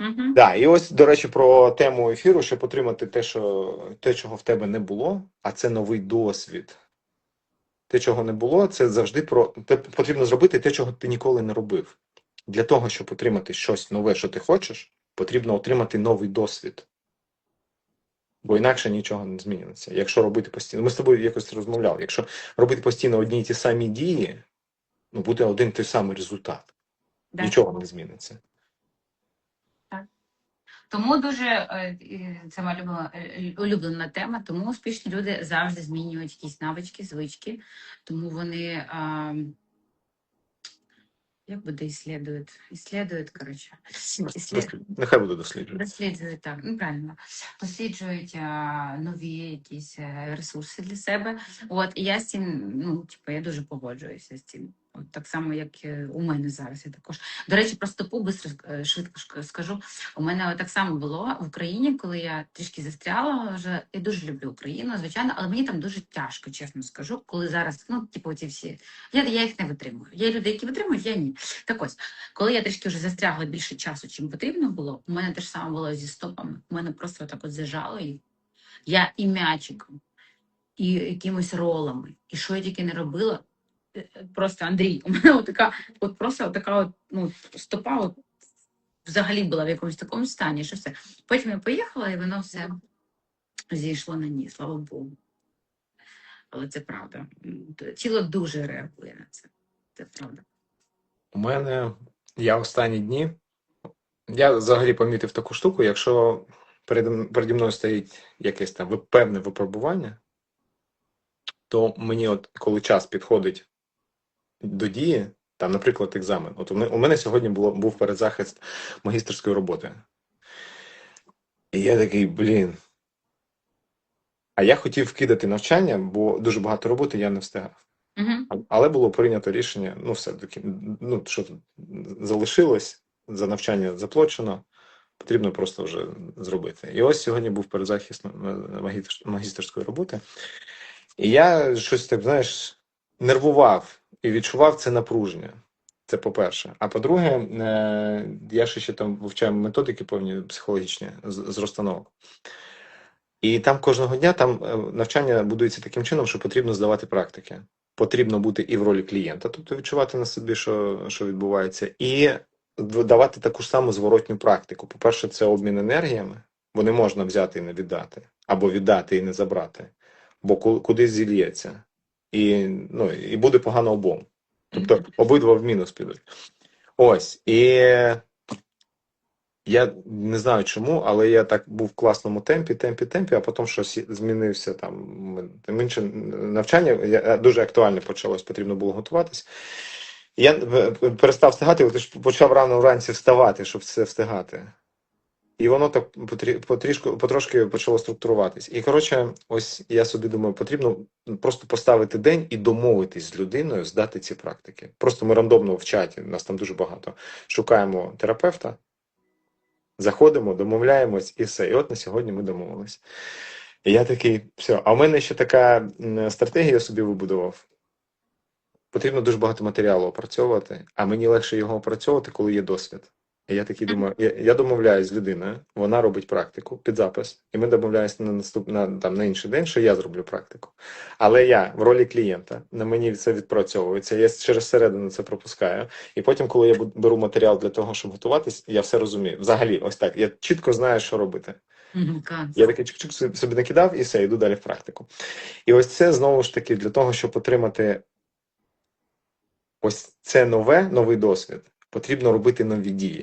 Угу. Да, і ось, до речі, про тему ефіру, щоб отримати те, що те, чого в тебе не було, а це новий досвід. Те, чого не було, це завжди про те потрібно зробити те, чого ти ніколи не робив. Для того, щоб отримати щось нове, що ти хочеш, потрібно отримати новий досвід. Бо інакше нічого не зміниться. Якщо робити постійно, ми з тобою якось розмовляли. Якщо робити постійно одні й ті самі дії, ну буде один той самий результат. Да. Нічого не зміниться. Тому дуже е, це моя улюблена, е, улюблена тема. Тому успішні люди завжди змінюють якісь навички, звички. Тому вони а, як буде іслідують? Іслідують, коротше. Іслід... Нехай буде досліджувати. Досліджують так, ну правильно. Досліджують а, нові якісь е, ресурси для себе. От і я з цим, ну типу, я дуже погоджуюся з цим. Так само, як е, у мене зараз. Я також до речі, про стопу быстро швидко скажу. У мене так само було в Україні, коли я трішки застряла. Вже я дуже люблю Україну, звичайно, але мені там дуже тяжко, чесно скажу. Коли зараз, ну типу, ці всі я, я їх не витримую. Є люди, які витримують, я ні. Так ось, коли я трішки вже застрягла більше часу, чим потрібно було, у мене те ж саме було зі стопами. У мене просто так от зажало їх. Я і м'ячиком, і якимось ролами, і що я тільки не робила. Просто Андрій, у мене от така, от просто от така от, ну, стопа от, взагалі була в якомусь такому стані, що все. Потім я поїхала, і воно все зійшло на ні, слава Богу. Але це правда. Тіло дуже реагує на це. Це правда. У мене я останні дні. Я взагалі помітив таку штуку, якщо перед, переді мною стоїть якесь там певне випробування, то мені, от коли час підходить до дії, там, наприклад, екзамен. От у мене, сьогодні було, був передзахист магістерської роботи. І я такий, блін. А я хотів вкидати навчання, бо дуже багато роботи я не встигав. Угу. Але було прийнято рішення, ну, все таки, ну, що залишилось, за навчання заплачено, потрібно просто вже зробити. І ось сьогодні був передзахист магістерської роботи. І я щось так, знаєш, нервував і відчував це напруження. Це по-перше. А по-друге, е, я ще, ще там вивчаю методики певні психологічні з, розстановок. І там кожного дня там е, навчання будується таким чином, що потрібно здавати практики потрібно бути і в ролі клієнта, тобто відчувати на собі, що, що відбувається, і давати таку ж саму зворотню практику. По-перше, це обмін енергіями, бо не можна взяти і не віддати, або віддати і не забрати, бо ку- кудись зільється, і, ну, і буде погано обом. Тобто обидва в мінус підуть. Ось. І я не знаю чому, але я так був в класному темпі, темпі, темпі, а потім щось змінився там. Тим інше навчання я- дуже актуальне почалось, потрібно було готуватись. Я е, перестав встигати, от ж почав рано вранці вставати, щоб все встигати. І воно так потрішку, потрошки почало структуруватись. І коротше, ось я собі думаю, потрібно просто поставити день і домовитись з людиною здати ці практики. Просто ми рандомно в чаті, нас там дуже багато. Шукаємо терапевта, заходимо, домовляємось і все. І от на сьогодні ми домовились. І я такий, все. А в мене ще така стратегія собі вибудував. Потрібно дуже багато матеріалу опрацьовувати, а мені легше його опрацьовувати, коли є досвід. І я такий думаю, я, я домовляюсь з людиною, вона робить практику під запис, і ми домовляємося на наступ на, там, на інший день, що я зроблю практику. Але я в ролі клієнта, на мені це відпрацьовується, я через середину це пропускаю. І потім, коли я беру матеріал для того, щоб готуватись, я все розумію. Взагалі, ось так. Я чітко знаю, що робити. Я такий чик-чик собі- собі накидав і все, йду далі в практику. І ось це знову ж таки для того, щоб отримати ось це нове, новий досвід, потрібно робити нові дії.